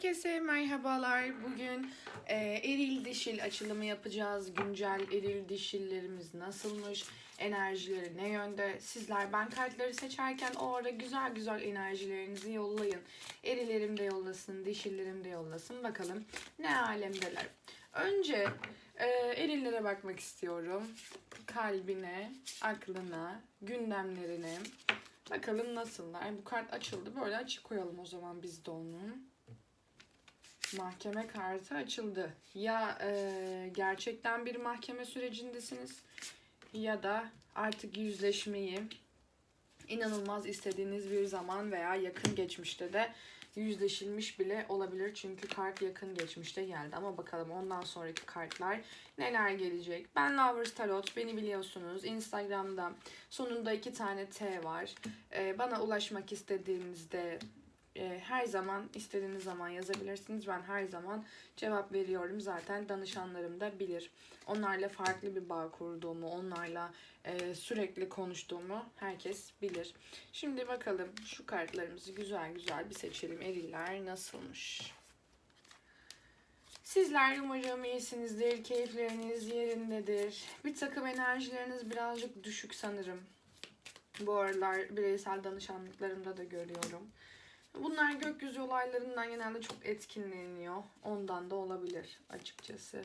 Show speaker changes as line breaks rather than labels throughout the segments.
Herkese merhabalar. Bugün e, eril dişil açılımı yapacağız. Güncel eril dişillerimiz nasılmış? Enerjileri ne yönde? Sizler ben kartları seçerken o ara güzel güzel enerjilerinizi yollayın. Erilerim de yollasın, dişillerim de yollasın. Bakalım ne alemdeler. Önce e, erillere bakmak istiyorum. Kalbine, aklına, gündemlerine. Bakalım nasıllar. Bu kart açıldı. Böyle açık koyalım o zaman biz de onu. Mahkeme kartı açıldı. Ya e, gerçekten bir mahkeme sürecindesiniz ya da artık yüzleşmeyi inanılmaz istediğiniz bir zaman veya yakın geçmişte de yüzleşilmiş bile olabilir. Çünkü kart yakın geçmişte geldi. Ama bakalım ondan sonraki kartlar neler gelecek. Ben Lovers Tarot. Beni biliyorsunuz. Instagram'da sonunda iki tane T var. Ee, bana ulaşmak istediğinizde e, her zaman istediğiniz zaman yazabilirsiniz. Ben her zaman cevap veriyorum. Zaten danışanlarım da bilir. Onlarla farklı bir bağ kurduğumu, onlarla e, sürekli konuştuğumu herkes bilir. Şimdi bakalım şu kartlarımızı güzel güzel bir seçelim. Eriller nasılmış? Sizler umarım iyisinizdir, keyifleriniz yerindedir. Bir takım enerjileriniz birazcık düşük sanırım. Bu aralar bireysel danışanlıklarımda da görüyorum. Bunlar gökyüzü olaylarından genelde çok etkinleniyor. Ondan da olabilir açıkçası.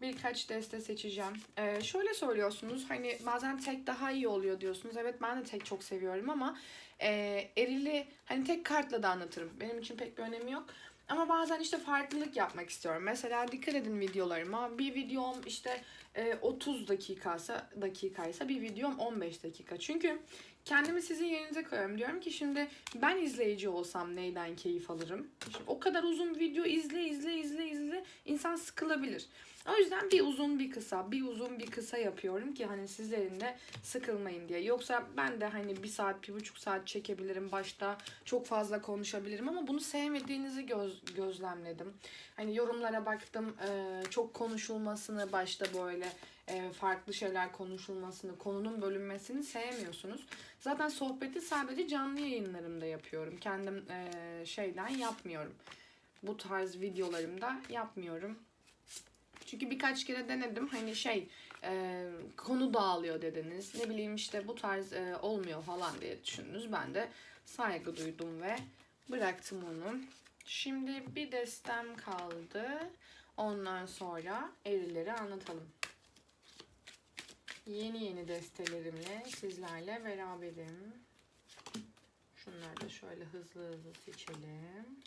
Birkaç deste seçeceğim. Ee, şöyle söylüyorsunuz hani bazen tek daha iyi oluyor diyorsunuz. Evet ben de tek çok seviyorum ama e, erili hani tek kartla da anlatırım. Benim için pek bir önemi yok. Ama bazen işte farklılık yapmak istiyorum. Mesela dikkat edin videolarıma. Bir videom işte e, 30 dakikaysa dakikaysa bir videom 15 dakika. Çünkü kendimi sizin yerinize koyuyorum. Diyorum ki şimdi ben izleyici olsam neyden keyif alırım? Şimdi o kadar uzun video izle izle izle izle insan sıkılabilir. O yüzden bir uzun bir kısa, bir uzun bir kısa yapıyorum ki hani sizlerin de sıkılmayın diye. Yoksa ben de hani bir saat, bir buçuk saat çekebilirim başta. Çok fazla konuşabilirim ama bunu sevmediğinizi göz, gözlemledim. Hani yorumlara baktım e, çok konuşulmasını başta böyle e, farklı şeyler konuşulmasını, konunun bölünmesini sevmiyorsunuz. Zaten sohbeti sadece canlı yayınlarımda yapıyorum. Kendim e, şeyden yapmıyorum. Bu tarz videolarımda yapmıyorum. Çünkü birkaç kere denedim hani şey e, konu dağılıyor dediniz. Ne bileyim işte bu tarz e, olmuyor falan diye düşündünüz. Ben de saygı duydum ve bıraktım onu. Şimdi bir destem kaldı. Ondan sonra erileri anlatalım. Yeni yeni destelerimle sizlerle beraberim. Şunları da şöyle hızlı hızlı seçelim.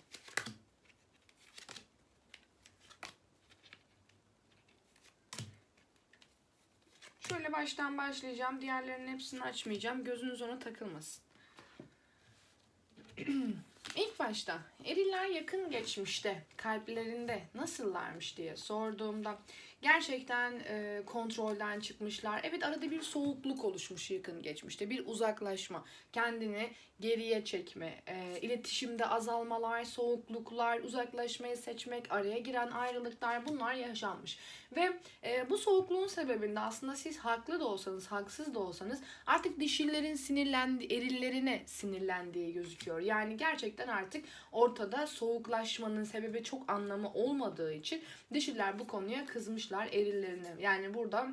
Şöyle baştan başlayacağım. Diğerlerinin hepsini açmayacağım. Gözünüz ona takılmasın. İlk başta eriller yakın geçmişte kalplerinde nasıllarmış diye sorduğumda gerçekten e, kontrolden çıkmışlar. Evet arada bir soğukluk oluşmuş yakın geçmişte. Bir uzaklaşma, kendini geriye çekme, e, iletişimde azalmalar, soğukluklar, uzaklaşmayı seçmek, araya giren ayrılıklar bunlar yaşanmış. Ve e, bu soğukluğun sebebinde aslında siz haklı da olsanız, haksız da olsanız artık dişillerin sinirlendi, erillerine sinirlendiği gözüküyor. Yani gerçekten artık ortada soğuklaşmanın sebebi çok anlamı olmadığı için dişiller bu konuya kızmışlar erillerine. Yani burada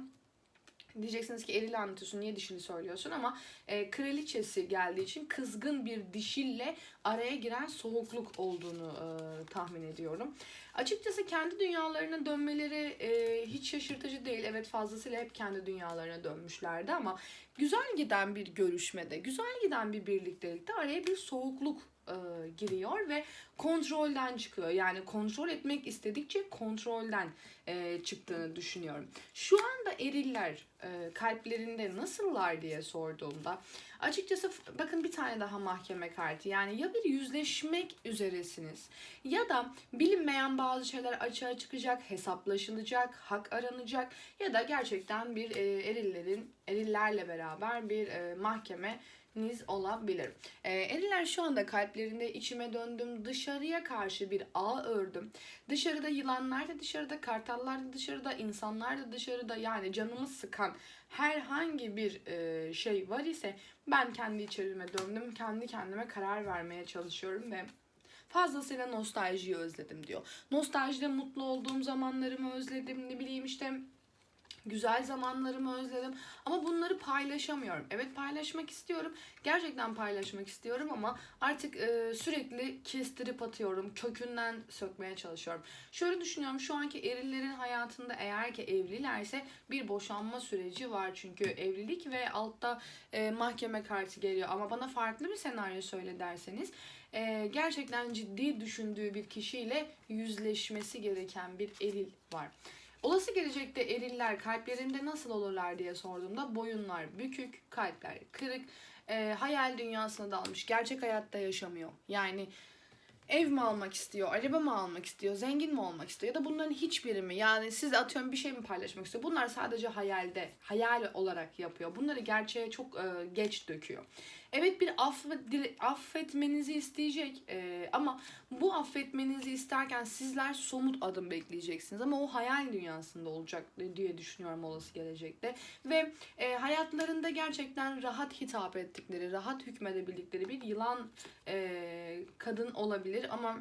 Diyeceksiniz ki erili anlatıyorsun niye dişili söylüyorsun ama e, kraliçesi geldiği için kızgın bir dişille araya giren soğukluk olduğunu e, tahmin ediyorum. Açıkçası kendi dünyalarına dönmeleri e, hiç şaşırtıcı değil. Evet fazlasıyla hep kendi dünyalarına dönmüşlerdi ama güzel giden bir görüşmede, güzel giden bir birliktelikte araya bir soğukluk e, giriyor ve kontrolden çıkıyor. Yani kontrol etmek istedikçe kontrolden e, çıktığını düşünüyorum. Şu anda eriller e, kalplerinde nasıllar diye sorduğumda açıkçası bakın bir tane daha mahkeme kartı. Yani ya bir yüzleşmek üzeresiniz ya da bilinmeyen bazı şeyler açığa çıkacak, hesaplaşılacak, hak aranacak ya da gerçekten bir e, erillerin erillerle beraber bir e, mahkeme niz olabilir. E, eriler şu anda kalplerinde içime döndüm. Dışarıya karşı bir ağ ördüm. Dışarıda yılanlar da dışarıda, kartallar da dışarıda, insanlar da dışarıda. Yani canımı sıkan herhangi bir e, şey var ise ben kendi içeriğime döndüm. Kendi kendime karar vermeye çalışıyorum ve fazlasıyla nostaljiyi özledim diyor. Nostaljide mutlu olduğum zamanlarımı özledim. Ne bileyim işte güzel zamanlarımı özledim ama bunları paylaşamıyorum. Evet paylaşmak istiyorum. Gerçekten paylaşmak istiyorum ama artık e, sürekli kestirip atıyorum. Kökünden sökmeye çalışıyorum. Şöyle düşünüyorum şu anki erillerin hayatında eğer ki evlilerse bir boşanma süreci var çünkü evlilik ve altta e, mahkeme kartı geliyor ama bana farklı bir senaryo söyle derseniz e, gerçekten ciddi düşündüğü bir kişiyle yüzleşmesi gereken bir eril var. Olası gelecekte eriller kalplerinde nasıl olurlar diye sorduğumda boyunlar bükük, kalpler kırık, e, hayal dünyasına dalmış, gerçek hayatta yaşamıyor. Yani ev mi almak istiyor, araba mı almak istiyor, zengin mi olmak istiyor ya da bunların hiçbiri mi? Yani siz atıyorum bir şey mi paylaşmak istiyor? Bunlar sadece hayalde, hayal olarak yapıyor. Bunları gerçeğe çok e, geç döküyor. Evet bir affet, affetmenizi isteyecek e, ama bu affetmenizi isterken sizler somut adım bekleyeceksiniz. Ama o hayal dünyasında olacak diye düşünüyorum olası gelecekte. Ve e, hayatlarında gerçekten rahat hitap ettikleri, rahat hükmedebildikleri bir yılan e, kadın olabilir. Ama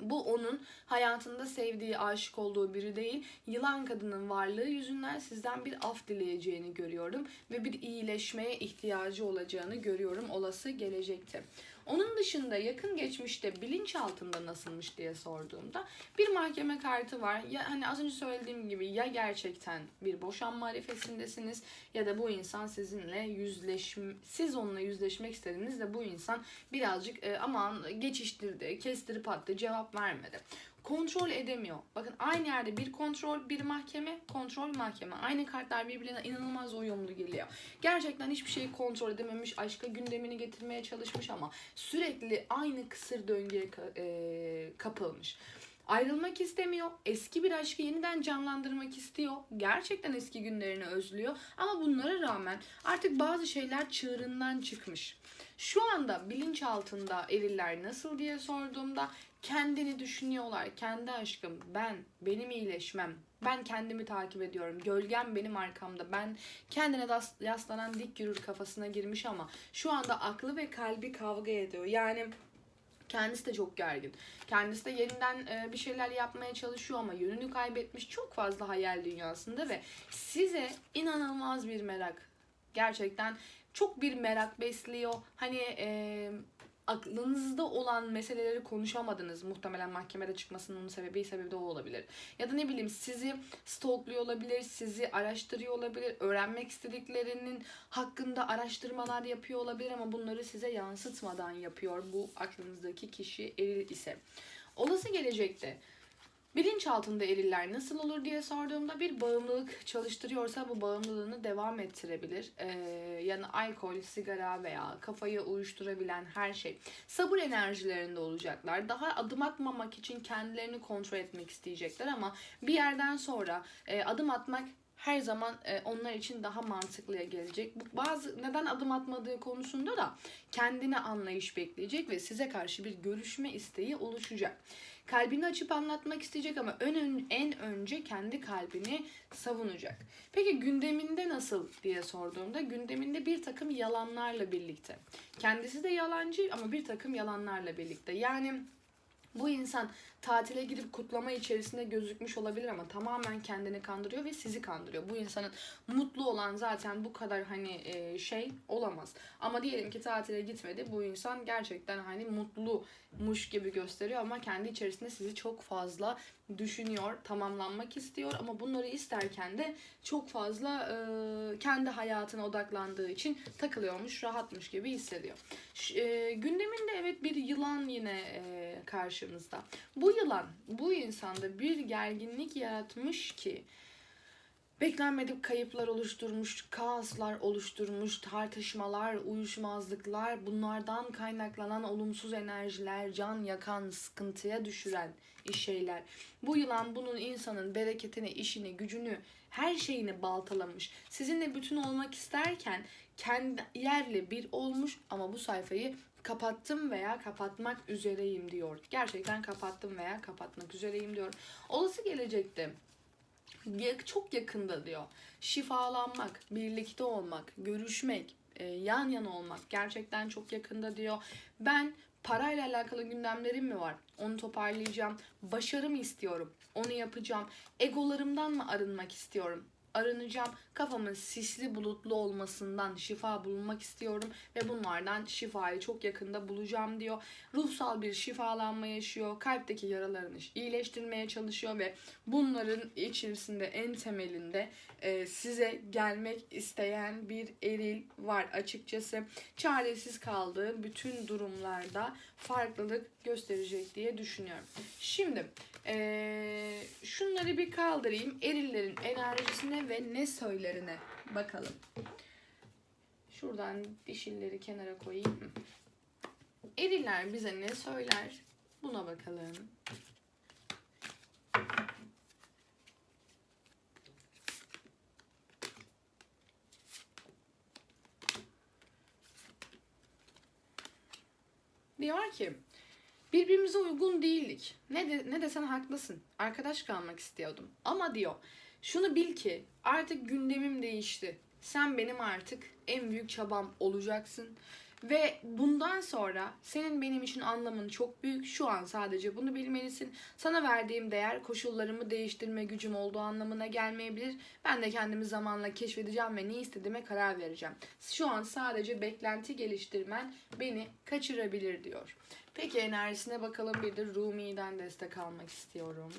bu onun hayatında sevdiği, aşık olduğu biri değil. Yılan kadının varlığı yüzünden sizden bir af dileyeceğini görüyorum ve bir iyileşmeye ihtiyacı olacağını görüyorum olası gelecekte. Onun dışında yakın geçmişte bilinç altında nasılmış diye sorduğumda bir mahkeme kartı var. Ya hani az önce söylediğim gibi ya gerçekten bir boşanma arifesindesiniz ya da bu insan sizinle yüzleşm siz onunla yüzleşmek istediniz de bu insan birazcık e, aman geçiştirdi, kestirip attı, cevap vermedi kontrol edemiyor. Bakın aynı yerde bir kontrol, bir mahkeme, kontrol, mahkeme. Aynı kartlar birbirine inanılmaz uyumlu geliyor. Gerçekten hiçbir şeyi kontrol edememiş, aşka gündemini getirmeye çalışmış ama sürekli aynı kısır döngüye e, kapılmış. Ayrılmak istemiyor. Eski bir aşkı yeniden canlandırmak istiyor. Gerçekten eski günlerini özlüyor. Ama bunlara rağmen artık bazı şeyler çığırından çıkmış. Şu anda bilinç altında eriller nasıl diye sorduğumda kendini düşünüyorlar. Kendi aşkım, ben, benim iyileşmem, ben kendimi takip ediyorum. Gölgem benim arkamda. Ben kendine yaslanan dik yürür kafasına girmiş ama şu anda aklı ve kalbi kavga ediyor. Yani Kendisi de çok gergin. Kendisi de yeniden e, bir şeyler yapmaya çalışıyor ama yönünü kaybetmiş çok fazla hayal dünyasında ve size inanılmaz bir merak. Gerçekten çok bir merak besliyor. Hani e, aklınızda olan meseleleri konuşamadınız. Muhtemelen mahkemede çıkmasının sebebi sebebi de o olabilir. Ya da ne bileyim sizi stalkluyor olabilir, sizi araştırıyor olabilir, öğrenmek istediklerinin hakkında araştırmalar yapıyor olabilir ama bunları size yansıtmadan yapıyor bu aklınızdaki kişi eril ise. Olası gelecekte Bilinç altında eriller nasıl olur diye sorduğumda bir bağımlılık çalıştırıyorsa bu bağımlılığını devam ettirebilir. Ee, yani alkol, sigara veya kafayı uyuşturabilen her şey. Sabır enerjilerinde olacaklar. Daha adım atmamak için kendilerini kontrol etmek isteyecekler ama bir yerden sonra e, adım atmak her zaman e, onlar için daha mantıklıya gelecek. Bu bazı neden adım atmadığı konusunda da kendine anlayış bekleyecek ve size karşı bir görüşme isteği oluşacak kalbini açıp anlatmak isteyecek ama ön, en önce kendi kalbini savunacak. Peki gündeminde nasıl diye sorduğumda gündeminde bir takım yalanlarla birlikte. Kendisi de yalancı ama bir takım yalanlarla birlikte. Yani bu insan tatile girip kutlama içerisinde gözükmüş olabilir ama tamamen kendini kandırıyor ve sizi kandırıyor. Bu insanın mutlu olan zaten bu kadar hani e, şey olamaz. Ama diyelim ki tatile gitmedi. Bu insan gerçekten hani mutlumuş gibi gösteriyor ama kendi içerisinde sizi çok fazla düşünüyor, tamamlanmak istiyor ama bunları isterken de çok fazla e, kendi hayatına odaklandığı için takılıyormuş, rahatmış gibi hissediyor. E, gündeminde evet bir yılan yine e, karşımızda. Bu bu yılan bu insanda bir gerginlik yaratmış ki beklenmedik kayıplar oluşturmuş, kaoslar oluşturmuş, tartışmalar, uyuşmazlıklar, bunlardan kaynaklanan olumsuz enerjiler, can yakan, sıkıntıya düşüren şeyler. Bu yılan bunun insanın bereketini, işini, gücünü, her şeyini baltalamış. Sizinle bütün olmak isterken kendi yerle bir olmuş ama bu sayfayı kapattım veya kapatmak üzereyim diyor. Gerçekten kapattım veya kapatmak üzereyim diyor. Olası gelecekte Çok yakında diyor. Şifalanmak, birlikte olmak, görüşmek, e, yan yana olmak gerçekten çok yakında diyor. Ben parayla alakalı gündemlerim mi var? Onu toparlayacağım. Başarı mı istiyorum? Onu yapacağım. Egolarımdan mı arınmak istiyorum? Arınacağım. Kafamın sisli bulutlu olmasından şifa bulmak istiyorum ve bunlardan şifayı çok yakında bulacağım diyor. Ruhsal bir şifalanma yaşıyor. Kalpteki yaralarını iyileştirmeye çalışıyor ve bunların içerisinde en temelinde e, size gelmek isteyen bir eril var açıkçası. Çaresiz kaldığı bütün durumlarda farklılık gösterecek diye düşünüyorum. Şimdi e, şunları bir kaldırayım. Erillerin enerjisine ve ne söylerine bakalım. Şuradan dişilleri kenara koyayım. Hı. Eriller bize ne söyler? Buna bakalım. Diyor ki birbirimize uygun değildik. Ne, de, ne desen haklısın. Arkadaş kalmak istiyordum. Ama diyor şunu bil ki artık gündemim değişti. Sen benim artık en büyük çabam olacaksın. Ve bundan sonra senin benim için anlamın çok büyük. Şu an sadece bunu bilmelisin. Sana verdiğim değer koşullarımı değiştirme gücüm olduğu anlamına gelmeyebilir. Ben de kendimi zamanla keşfedeceğim ve ne istediğime karar vereceğim. Şu an sadece beklenti geliştirmen beni kaçırabilir diyor. Peki enerjisine bakalım bir de Rumi'den destek almak istiyorum.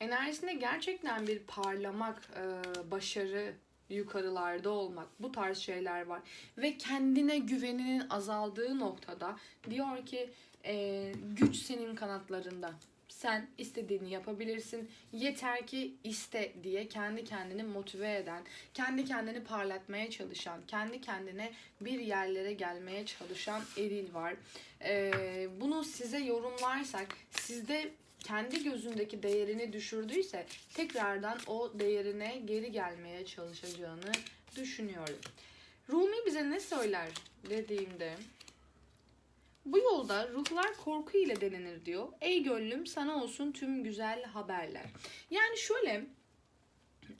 Enerjisinde gerçekten bir parlamak, e, başarı, yukarılarda olmak bu tarz şeyler var. Ve kendine güveninin azaldığı noktada diyor ki e, güç senin kanatlarında. Sen istediğini yapabilirsin. Yeter ki iste diye kendi kendini motive eden, kendi kendini parlatmaya çalışan, kendi kendine bir yerlere gelmeye çalışan eril var. E, bunu size yorumlarsak sizde kendi gözündeki değerini düşürdüyse tekrardan o değerine geri gelmeye çalışacağını düşünüyorum. Rumi bize ne söyler dediğimde bu yolda ruhlar korku ile denenir diyor. Ey gönlüm sana olsun tüm güzel haberler. Yani şöyle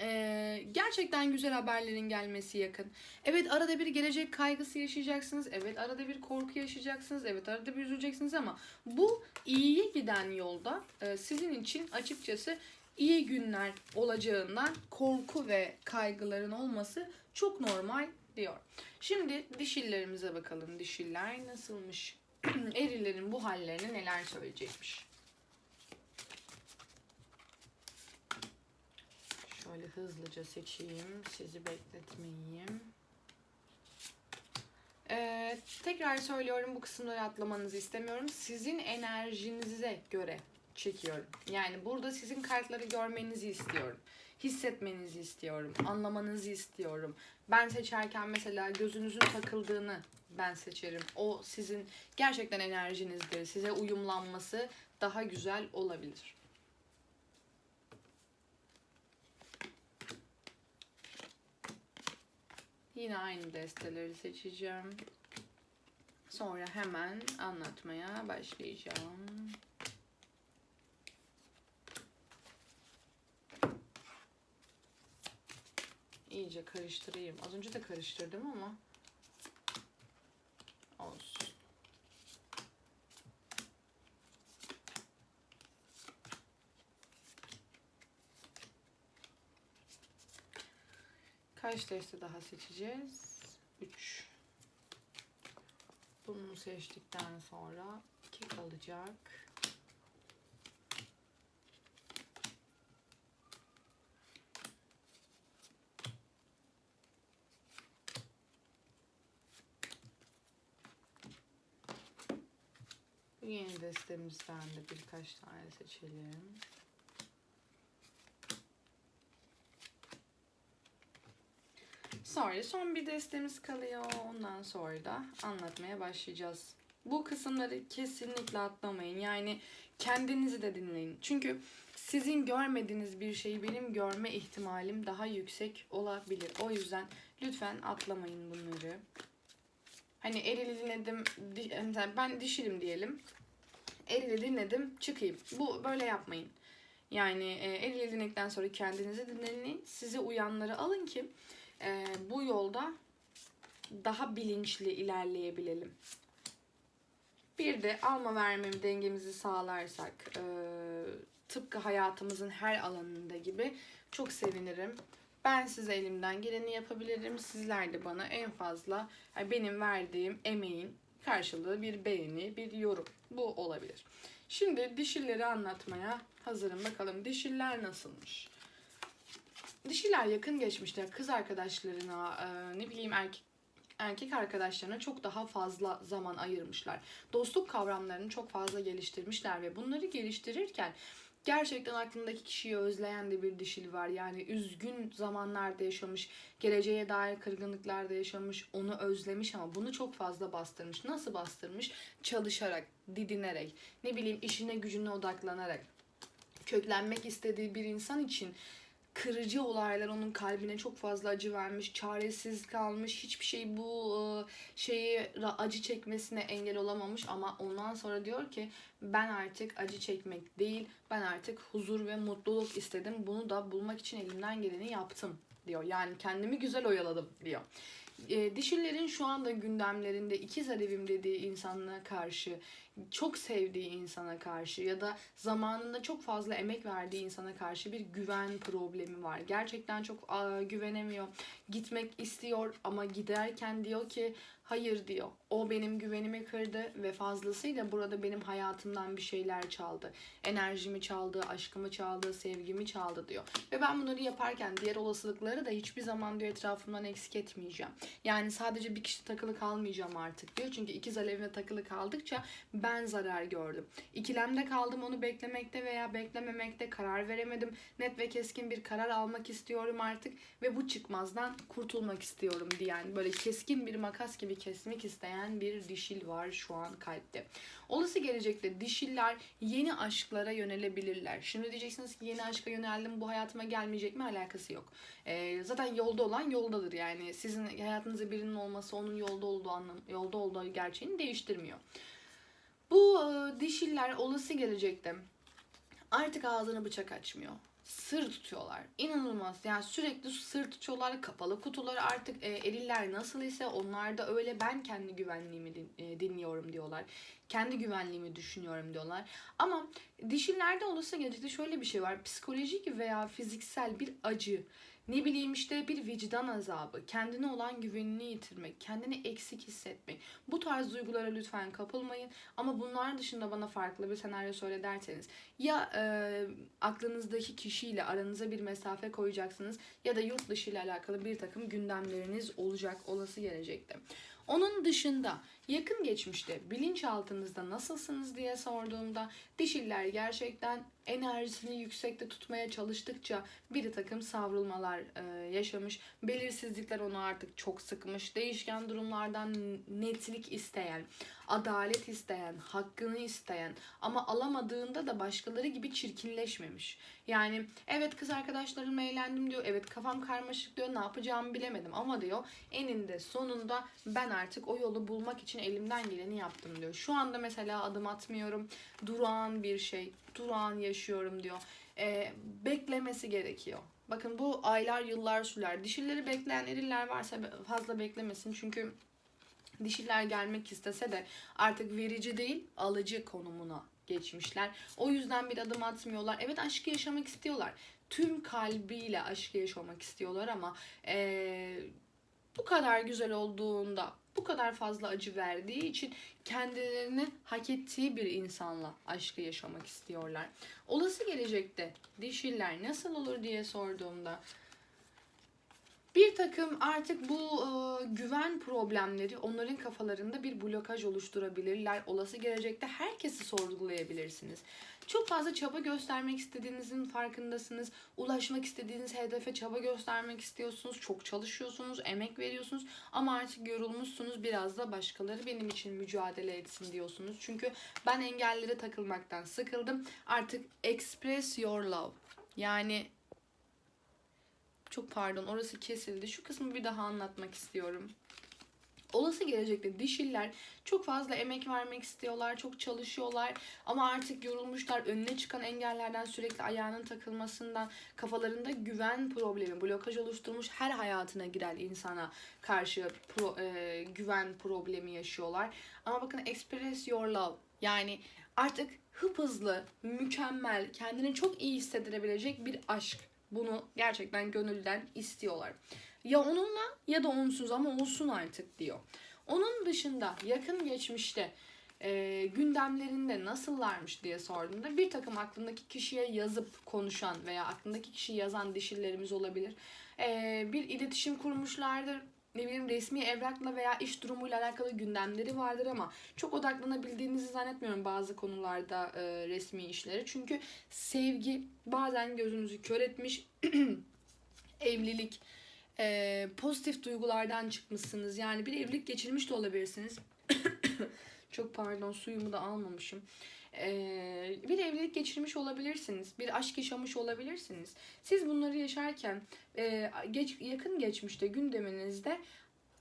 ee, gerçekten güzel haberlerin gelmesi yakın. Evet arada bir gelecek kaygısı yaşayacaksınız. Evet arada bir korku yaşayacaksınız. Evet arada bir üzüleceksiniz ama bu iyiye giden yolda e, sizin için açıkçası iyi günler olacağından korku ve kaygıların olması çok normal diyor. Şimdi dişillerimize bakalım. Dişiller nasılmış? Erilerin bu hallerine neler söyleyecekmiş? Şöyle hızlıca seçeyim. Sizi bekletmeyeyim. Ee, tekrar söylüyorum bu kısımları atlamanızı istemiyorum. Sizin enerjinize göre çekiyorum. Yani burada sizin kartları görmenizi istiyorum. Hissetmenizi istiyorum. Anlamanızı istiyorum. Ben seçerken mesela gözünüzün takıldığını ben seçerim. O sizin gerçekten enerjinizdir. Size uyumlanması daha güzel olabilir. Yine aynı desteleri seçeceğim. Sonra hemen anlatmaya başlayacağım. İyice karıştırayım. Az önce de karıştırdım ama olsun. Kaç deste daha seçeceğiz? 3. Bunu seçtikten sonra 2 kalacak. Bu yeni destemizden de birkaç tane seçelim. Sonra son bir destemiz kalıyor. Ondan sonra da anlatmaya başlayacağız. Bu kısımları kesinlikle atlamayın. Yani kendinizi de dinleyin. Çünkü sizin görmediğiniz bir şeyi benim görme ihtimalim daha yüksek olabilir. O yüzden lütfen atlamayın bunları. Hani erili dinledim. di- Mesela ben dişilim diyelim. Eril'i dinledim çıkayım. Bu böyle yapmayın. Yani e, Eril'i dinledikten sonra kendinizi dinleyin. Size uyanları alın ki e, bu yolda daha bilinçli ilerleyebilelim. Bir de alma vermemi dengemizi sağlarsak e, tıpkı hayatımızın her alanında gibi çok sevinirim. Ben size elimden geleni yapabilirim. Sizler de bana en fazla yani benim verdiğim emeğin karşılığı bir beğeni, bir yorum. Bu olabilir. Şimdi dişilleri anlatmaya hazırım. Bakalım dişiller nasılmış? Dişiler yakın geçmişte kız arkadaşlarına, e, ne bileyim erkek erkek arkadaşlarına çok daha fazla zaman ayırmışlar. Dostluk kavramlarını çok fazla geliştirmişler ve bunları geliştirirken gerçekten aklındaki kişiyi özleyen de bir dişil var. Yani üzgün zamanlarda yaşamış, geleceğe dair kırgınlıklarda yaşamış, onu özlemiş ama bunu çok fazla bastırmış. Nasıl bastırmış? Çalışarak, didinerek, ne bileyim işine gücüne odaklanarak. Köklenmek istediği bir insan için kırıcı olaylar onun kalbine çok fazla acı vermiş, çaresiz kalmış, hiçbir şey bu e, şeyi acı çekmesine engel olamamış ama ondan sonra diyor ki ben artık acı çekmek değil, ben artık huzur ve mutluluk istedim. Bunu da bulmak için elimden geleni yaptım diyor. Yani kendimi güzel oyaladım diyor. E, dişillerin şu anda gündemlerinde ikiz alevim dediği insanına karşı, çok sevdiği insana karşı ya da zamanında çok fazla emek verdiği insana karşı bir güven problemi var. Gerçekten çok aa, güvenemiyor. Gitmek istiyor ama giderken diyor ki hayır diyor. O benim güvenimi kırdı ve fazlasıyla burada benim hayatımdan bir şeyler çaldı. Enerjimi çaldı, aşkımı çaldı, sevgimi çaldı diyor. Ve ben bunları yaparken diğer olasılıkları da hiçbir zaman diyor etrafımdan eksik etmeyeceğim. Yani sadece bir kişi takılı kalmayacağım artık diyor. Çünkü ikiz alevine takılı kaldıkça ben zarar gördüm. İkilemde kaldım onu beklemekte veya beklememekte karar veremedim. Net ve keskin bir karar almak istiyorum artık ve bu çıkmazdan kurtulmak istiyorum diyen böyle keskin bir makas gibi kesmek isteyen bir dişil var şu an kalpte. Olası gelecekte dişiller yeni aşklara yönelebilirler. Şimdi diyeceksiniz ki yeni aşka yöneldim bu hayatıma gelmeyecek mi? Alakası yok. Ee, zaten yolda olan yoldadır yani. Sizin hayatınızda birinin olması onun yolda olduğu anlam yolda olduğu gerçeğini değiştirmiyor. Bu e, dişiller olası gelecekte artık ağzını bıçak açmıyor. Sır tutuyorlar. İnanılmaz. Yani sürekli sır tutuyorlar. Kapalı kutuları artık e, eriller nasıl ise onlar da öyle ben kendi güvenliğimi din- e, dinliyorum diyorlar. Kendi güvenliğimi düşünüyorum diyorlar. Ama dişillerde olası gelecekte şöyle bir şey var. Psikolojik veya fiziksel bir acı ne bileyim işte bir vicdan azabı, kendine olan güvenini yitirmek, kendini eksik hissetmek. Bu tarz duygulara lütfen kapılmayın. Ama bunlar dışında bana farklı bir senaryo söyle derseniz ya e, aklınızdaki kişiyle aranıza bir mesafe koyacaksınız ya da yurt dışı ile alakalı bir takım gündemleriniz olacak olası gelecekte. Onun dışında yakın geçmişte bilinçaltınızda nasılsınız diye sorduğumda dişiller gerçekten enerjisini yüksekte tutmaya çalıştıkça bir takım savrulmalar e, yaşamış. Belirsizlikler onu artık çok sıkmış. Değişken durumlardan netlik isteyen, adalet isteyen, hakkını isteyen ama alamadığında da başkaları gibi çirkinleşmemiş. Yani evet kız arkadaşlarımla eğlendim diyor. Evet kafam karmaşık diyor. Ne yapacağımı bilemedim ama diyor eninde sonunda ben artık o yolu bulmak için elimden geleni yaptım diyor. Şu anda mesela adım atmıyorum. Durağan bir şey. Durağan yaşıyorum diyor. Ee, beklemesi gerekiyor. Bakın bu aylar yıllar sürer. Dişileri bekleyen eriller varsa fazla beklemesin. Çünkü dişiler gelmek istese de artık verici değil alıcı konumuna geçmişler. O yüzden bir adım atmıyorlar. Evet aşkı yaşamak istiyorlar. Tüm kalbiyle aşkı yaşamak istiyorlar ama eee, bu kadar güzel olduğunda, kadar fazla acı verdiği için kendilerini hak ettiği bir insanla aşkı yaşamak istiyorlar. Olası gelecekte dişiller nasıl olur diye sorduğumda bir takım artık bu e, güven problemleri onların kafalarında bir blokaj oluşturabilirler. Olası gelecekte herkesi sorgulayabilirsiniz. Çok fazla çaba göstermek istediğinizin farkındasınız. Ulaşmak istediğiniz hedefe çaba göstermek istiyorsunuz. Çok çalışıyorsunuz, emek veriyorsunuz ama artık yorulmuşsunuz. Biraz da başkaları benim için mücadele etsin diyorsunuz. Çünkü ben engellere takılmaktan sıkıldım. Artık express your love. Yani çok pardon orası kesildi. Şu kısmı bir daha anlatmak istiyorum. Olası gelecekte dişiller çok fazla emek vermek istiyorlar, çok çalışıyorlar ama artık yorulmuşlar. Önüne çıkan engellerden sürekli ayağının takılmasından, kafalarında güven problemi, blokaj oluşturmuş her hayatına giren insana karşı pro, e, güven problemi yaşıyorlar. Ama bakın express your love yani artık hıp hızlı, mükemmel, kendini çok iyi hissettirebilecek bir aşk. Bunu gerçekten gönülden istiyorlar. Ya onunla ya da onsuz ama olsun artık diyor. Onun dışında yakın geçmişte e, gündemlerinde nasıllarmış diye sorduğumda bir takım aklındaki kişiye yazıp konuşan veya aklındaki kişiyi yazan dişillerimiz olabilir. E, bir iletişim kurmuşlardır. Ne bileyim resmi evrakla veya iş durumuyla alakalı gündemleri vardır ama çok odaklanabildiğinizi zannetmiyorum bazı konularda e, resmi işleri. Çünkü sevgi bazen gözünüzü kör etmiş. Evlilik, e, pozitif duygulardan çıkmışsınız. Yani bir evlilik geçirmiş de olabilirsiniz. Çok pardon suyumu da almamışım. Ee, bir evlilik geçirmiş olabilirsiniz. Bir aşk yaşamış olabilirsiniz. Siz bunları yaşarken e, geç, yakın geçmişte gündeminizde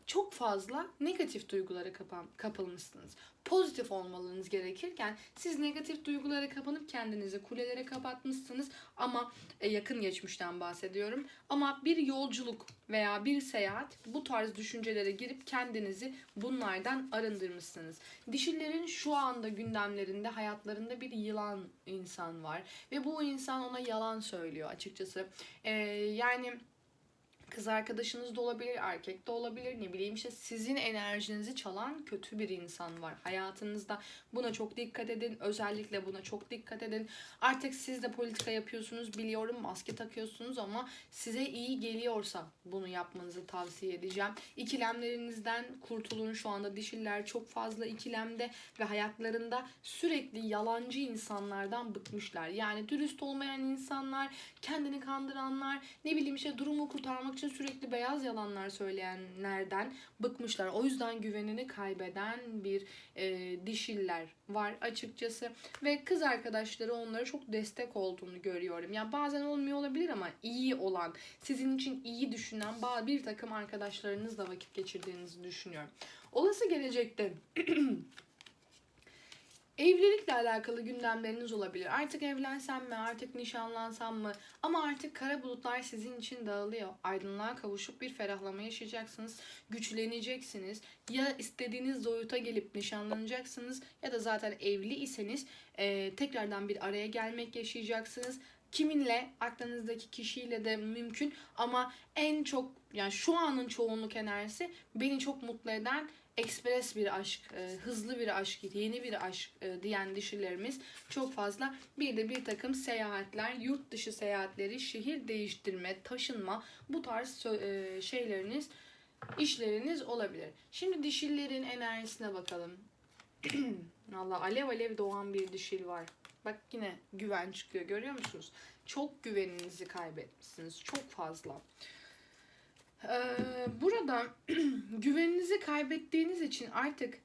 çok fazla negatif duygulara kapan, kapılmışsınız. Pozitif olmalınız gerekirken siz negatif duygulara kapanıp kendinizi kulelere kapatmışsınız ama e, yakın geçmişten bahsediyorum. Ama bir yolculuk veya bir seyahat bu tarz düşüncelere girip kendinizi bunlardan arındırmışsınız. Dişillerin şu anda gündemlerinde hayatlarında bir yılan insan var ve bu insan ona yalan söylüyor açıkçası. Ee, yani kız arkadaşınız da olabilir, erkek de olabilir. Ne bileyim işte sizin enerjinizi çalan kötü bir insan var hayatınızda. Buna çok dikkat edin. Özellikle buna çok dikkat edin. Artık siz de politika yapıyorsunuz biliyorum. Maske takıyorsunuz ama size iyi geliyorsa bunu yapmanızı tavsiye edeceğim. İkilemlerinizden kurtulun. Şu anda dişiller çok fazla ikilemde ve hayatlarında sürekli yalancı insanlardan bıkmışlar. Yani dürüst olmayan insanlar, kendini kandıranlar, ne bileyim işte durumu kurtarmak için sürekli beyaz yalanlar söyleyenlerden bıkmışlar. O yüzden güvenini kaybeden bir e, dişiller var açıkçası. Ve kız arkadaşları onlara çok destek olduğunu görüyorum. Yani bazen olmuyor olabilir ama iyi olan, sizin için iyi düşünen bir takım arkadaşlarınızla vakit geçirdiğinizi düşünüyorum. Olası gelecekte Evlilikle alakalı gündemleriniz olabilir. Artık evlensem mi, artık nişanlansam mı? Ama artık kara bulutlar sizin için dağılıyor. Aydınlığa kavuşup bir ferahlama yaşayacaksınız. Güçleneceksiniz. Ya istediğiniz doyuta gelip nişanlanacaksınız ya da zaten evli iseniz e, tekrardan bir araya gelmek yaşayacaksınız. Kiminle aklınızdaki kişiyle de mümkün ama en çok yani şu anın çoğunluk enerjisi beni çok mutlu eden ekspres bir aşk, e, hızlı bir aşk, yeni bir aşk e, diyen dişilerimiz çok fazla. Bir de bir takım seyahatler, yurt dışı seyahatleri, şehir değiştirme, taşınma bu tarz e, şeyleriniz, işleriniz olabilir. Şimdi dişillerin enerjisine bakalım. Allah alev alev doğan bir dişil var. Bak yine güven çıkıyor görüyor musunuz? Çok güveninizi kaybetmişsiniz. Çok fazla. Ee, burada güveninizi kaybettiğiniz için artık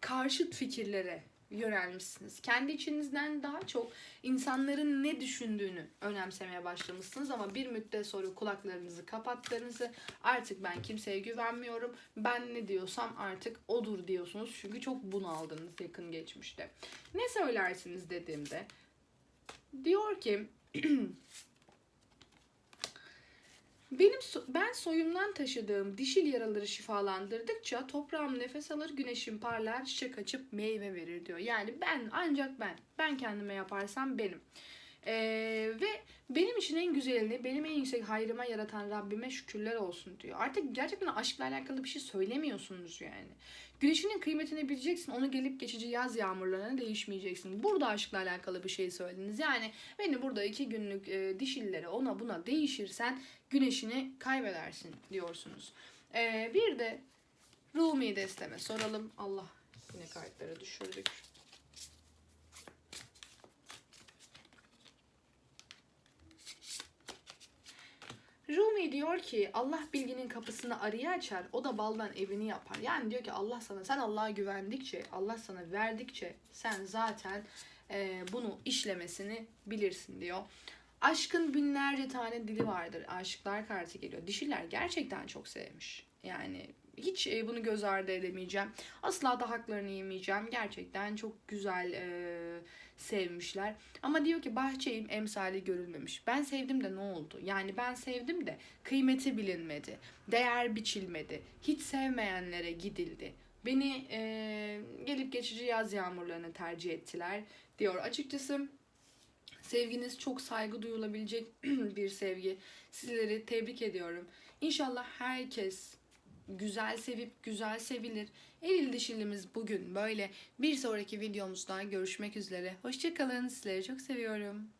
karşıt fikirlere yönelmişsiniz. Kendi içinizden daha çok insanların ne düşündüğünü önemsemeye başlamışsınız ama bir müddet sonra kulaklarınızı kapattığınızı artık ben kimseye güvenmiyorum. Ben ne diyorsam artık odur diyorsunuz. Çünkü çok bunaldınız yakın geçmişte. Ne söylersiniz dediğimde diyor ki Benim ben soyumdan taşıdığım dişil yaraları şifalandırdıkça toprağım nefes alır, güneşim parlar, çiçek açıp meyve verir diyor. Yani ben ancak ben. Ben kendime yaparsam benim. Ee, ve benim için en güzelini, benim en yüksek hayrıma yaratan Rabbime şükürler olsun diyor. Artık gerçekten aşkla alakalı bir şey söylemiyorsunuz yani. Güneşinin kıymetini bileceksin. Onu gelip geçici yaz yağmurlarına değişmeyeceksin. Burada aşkla alakalı bir şey söylediniz. Yani beni burada iki günlük e, dişillere ona buna değişirsen güneşini kaybedersin diyorsunuz. E, bir de Rumi desteme soralım. Allah yine kartları düşürdük. Rumi diyor ki Allah bilginin kapısını arıya açar o da baldan evini yapar. Yani diyor ki Allah sana sen Allah'a güvendikçe Allah sana verdikçe sen zaten e, bunu işlemesini bilirsin diyor. Aşkın binlerce tane dili vardır. Aşıklar kartı geliyor. Dişiler gerçekten çok sevmiş. Yani hiç e, bunu göz ardı edemeyeceğim. Asla da haklarını yemeyeceğim. Gerçekten çok güzel e, sevmişler. Ama diyor ki bahçeyim emsali görülmemiş. Ben sevdim de ne oldu? Yani ben sevdim de kıymeti bilinmedi. Değer biçilmedi. Hiç sevmeyenlere gidildi. Beni e, gelip geçici yaz yağmurlarını tercih ettiler diyor. Açıkçası sevginiz çok saygı duyulabilecek bir sevgi. Sizleri tebrik ediyorum. İnşallah herkes güzel sevip güzel sevilir. Eril dişilimiz bugün böyle. Bir sonraki videomuzda görüşmek üzere. Hoşçakalın. Sizleri çok seviyorum.